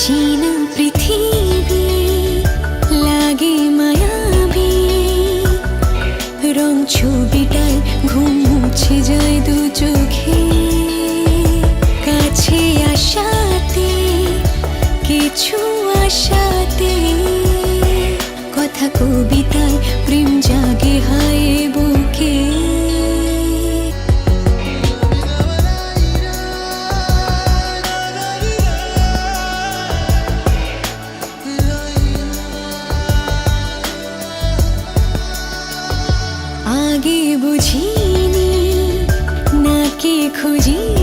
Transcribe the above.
চীন পৃথিবী লাগে মায়াবী রং ছবিটায় দু চোখে কাছে কিছু আশাতে। কথা কবিতায় প্রেম জাগে হায় বুকে। আগে বুঝিনি খুঁজিনি